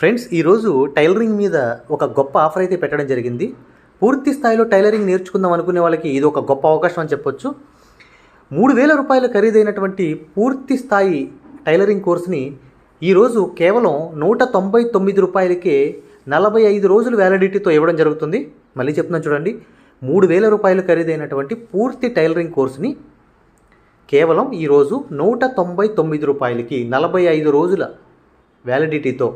Friends ఈరోజు tailoring మీద ఒక గొప్ప ఆఫర్ అయితే పెట్టడం జరిగింది. పూర్తి స్థాయిలో టైలరింగ్ నేర్చుకుందాం అనుకునే వాళ్ళకి ఇది ఒక గొప్ప అవకాశం అని చెప్పొచ్చు. మూడు వేల రూపాయల ఖరీదైనటువంటి పూర్తి స్థాయి టైలరింగ్ కోర్స్ని ఈరోజు కేవలం నూట తొంభై తొమ్మిది రూపాయలకే నలభై ఐదు రోజులు వ్యాలిడిటీతో ఇవ్వడం జరుగుతుంది. మళ్ళీ చెప్తున్నాను చూడండి. మూడు వేల రూపాయలు ఖరీదైనటువంటి పూర్తి టైలరింగ్ కోర్సుని కేవలం ఈరోజు నూట తొంభై తొమ్మిది రూపాయలకి నలభై ఐదు రోజుల వ్యాలిడిటీతో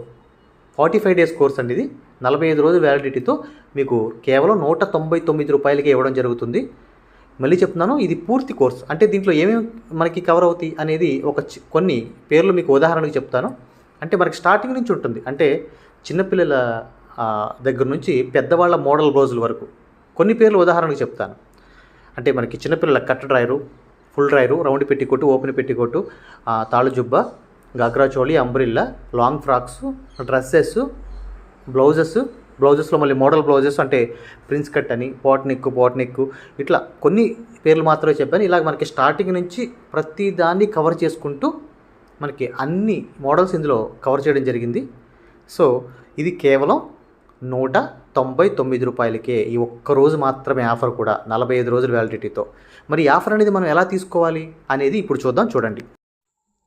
ఫార్టీ ఫైవ్ డేస్ కోర్స్ అండి ఇది. నలభై ఐదు రోజుల వ్యాలిడిటీతో మీకు కేవలం నూట తొంభై తొమ్మిది రూపాయలకి ఇవ్వడం జరుగుతుంది. మళ్ళీ చెప్తున్నాను ఇది పూర్తి కోర్స్. అంటే దీంట్లో ఏమేమి మనకి కవర్ అవుతాయి అనేది ఒక చి- కొన్ని పేర్లు మీకు ఉదాహరణకు చెప్తాను. అంటే మనకి స్టార్టింగ్ నుంచి ఉంటుంది. అంటే చిన్నపిల్లల దగ్గర నుంచి పెద్దవాళ్ళ మోడల్ రోజుల వరకు. కొన్ని పేర్లు ఉదాహరణకు చెప్తాను. అంటే మనకి చిన్నపిల్లల cut drawer full drawer round petticoat open petticoat coat తాళు జుబ్బ ghagra choli umbrella long frocks dresses blouses బ్లౌజెస్లో మళ్ళీ మోడల్ బ్లౌజెస్ అంటే ప్రిన్స్ కట్ అని పాట్ నెక్ ఇట్లా కొన్ని పేర్లు మాత్రమే చెప్పాను. ఇలాగ మనకి స్టార్టింగ్ నుంచి ప్రతి దాన్ని కవర్ చేసుకుంటూ మనకి అన్ని మోడల్స్ ఇందులో కవర్ చేయడం జరిగింది. సో ఇది కేవలం నూట తొంభై తొమ్మిది రూపాయలకే ఈ ఒక్క రోజు మాత్రమే ఆఫర్ కూడా నలభై ఐదు రోజుల వ్యాలిడిటీతో. మరి ఈ ఆఫర్ అనేది మనం ఎలా తీసుకోవాలి అనేది ఇప్పుడు చూద్దాం చూడండి.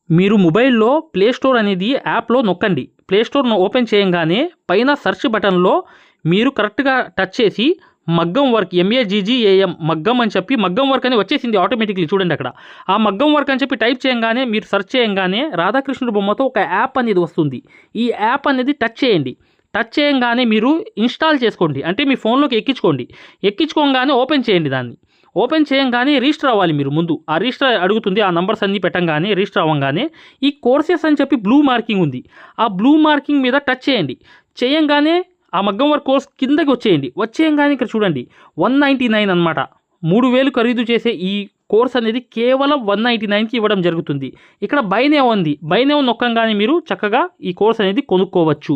మీరు మొబైల్లో ప్లే స్టోర్ అనేది యాప్లో నొక్కండి. ప్లే స్టోర్ను ఓపెన్ చేయంగానే పైన సెర్చ్ బటన్లో మీరు కరెక్ట్గా టచ్ చేసి మగ్గం వర్క్ ఎంఏజీజీఏఎం మగ్గం అని చెప్పి మగ్గం వర్క్ అని వచ్చేసింది ఆటోమేటిక్లీ చూడండి అక్కడ. ఆ మగ్గం వర్క్ అని చెప్పి టైప్ చేయంగానే మీరు సెర్చ్ చేయంగానే రాధాకృష్ణుడు బొమ్మతో ఒక యాప్ అనేది వస్తుంది. ఈ యాప్ అనేది టచ్ చేయండి. టచ్ చేయంగానే మీరు ఇన్స్టాల్ చేసుకోండి. అంటే మీ ఫోన్లోకి ఎక్కించుకోండి. ఎక్కించుకోగానే ఓపెన్ చేయండి దాన్ని. ఓపెన్ చేయంగానే రిజిస్టర్ అవ్వాలి మీరు ముందు. ఆ రిజిస్టర్ అడుగుతుంది ఆ నంబర్స్ అన్ని పెట్టంగానే రిజిస్టర్ అవ్వగానే ఈ కోర్సెస్ అని చెప్పి బ్లూ మార్కింగ్ ఉంది. ఆ బ్లూ మార్కింగ్ మీద టచ్ చేయండి. చేయంగానే ఆ మగ్గం వర్క్ కోర్స్ కిందకి వచ్చేయండి. వచ్చేయంగానే ఇక్కడ చూడండి వన్ నైంటీ నైన్ అనమాట మూడు వేలు ఖరీదు చేసే ఈ కోర్స్ అనేది కేవలం వన్ నైంటీ నైన్కి ఇవ్వడం జరుగుతుంది. ఇక్కడ బైనే ఉంది. బైనే నొక్కంగానే మీరు చక్కగా ఈ కోర్స్ అనేది కొనుక్కోవచ్చు.